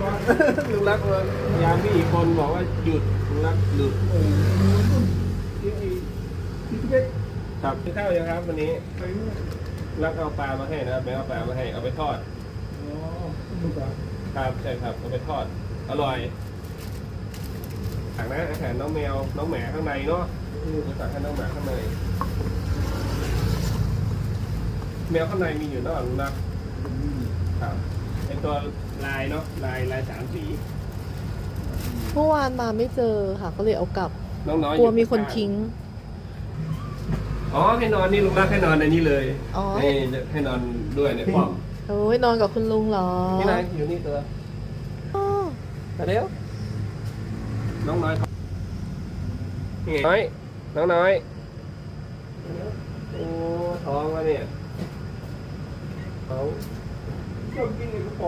บ้านลุงรักเออยามมีอีกคนบอกว่าหยุดลุงรักหยุดเออที่ที่ที่เพชรครับกินข้าวยังครับวันนี้ไปนู่นรักเอาปลามาให้นะครับแม่เอาปลามาให้เอาไปทอดอ๋อลูกอะครับใช่ครับเอาไปทอด อร่อยสั่งนะอาหารน้องแมวน้องแหมข้างในเนาะจะสั่งให้น้องหมาข้างในแมวข้างในมีอยู่เนอกนะอืมครับไอ ตัวลายเนาะลายลายสามสีเมื่อวานมาไม่เจอค่ะ ก็เลยเอากลับ น้องน้อยกลัวมีคนทิ้ง อ๋อให้นอนนี่ลุงรักให้นอนในนี้เลยอ๋อ ให้ให้นอนด้วยในป้อมโอ้ยนอนกับคุณลุงเหรอนี่นายอยู่นี่ตัวอ้อมาเร็วน้องน้อยครับนี่ไงน้อยน้องน้อยโอ้ท้องแล้วเนี่ยท้อง ชอบกินเนี่ยเขา